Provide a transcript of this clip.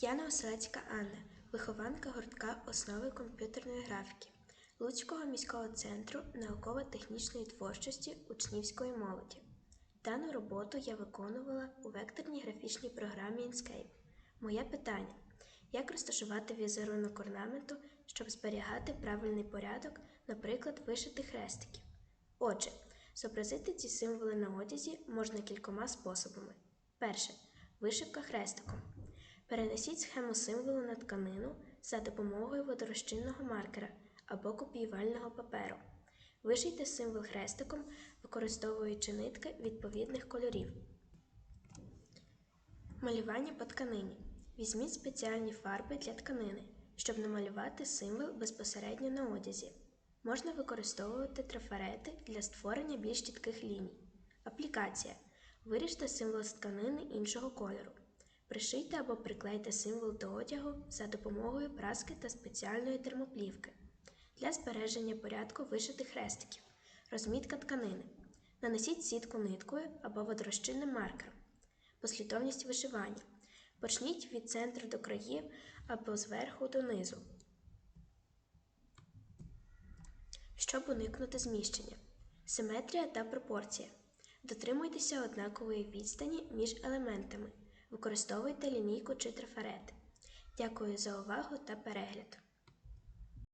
Я Новоселецька Анна, вихованка гуртка основи комп'ютерної графіки Луцького міського центру науково-технічної творчості учнівської молоді. Дану роботу я виконувала у векторній графічній програмі Inkscape. Моє питання: як розташувати візерунок орнаменту, щоб зберігати правильний порядок, наприклад, вишити хрестиків? Отже, зобразити ці символи на одязі можна кількома способами. Перше вишивка хрестиком. Перенесіть схему символу на тканину за допомогою водорозчинного маркера або копіювального паперу. Вишийте символ хрестиком, використовуючи нитки відповідних кольорів. Малювання по тканині. Візьміть спеціальні фарби для тканини, щоб намалювати символ безпосередньо на одязі. Можна використовувати трафарети для створення більш чітких ліній. Аплікація. Виріжте символ з тканини іншого кольору. Пришийте або приклейте символ до одягу за допомогою праски та спеціальної термоплівки. Для збереження порядку вишити хрестиків. Розмітка тканини. Нанесіть сітку ниткою або водорозчинним маркером. Послідовність вишивання. Почніть від центру до країв або зверху донизу. Щоб уникнути зміщення. Симетрія та пропорція. Дотримуйтеся однакової відстані між елементами. Використовуйте лінійку чи трафарет. Дякую за увагу та перегляд.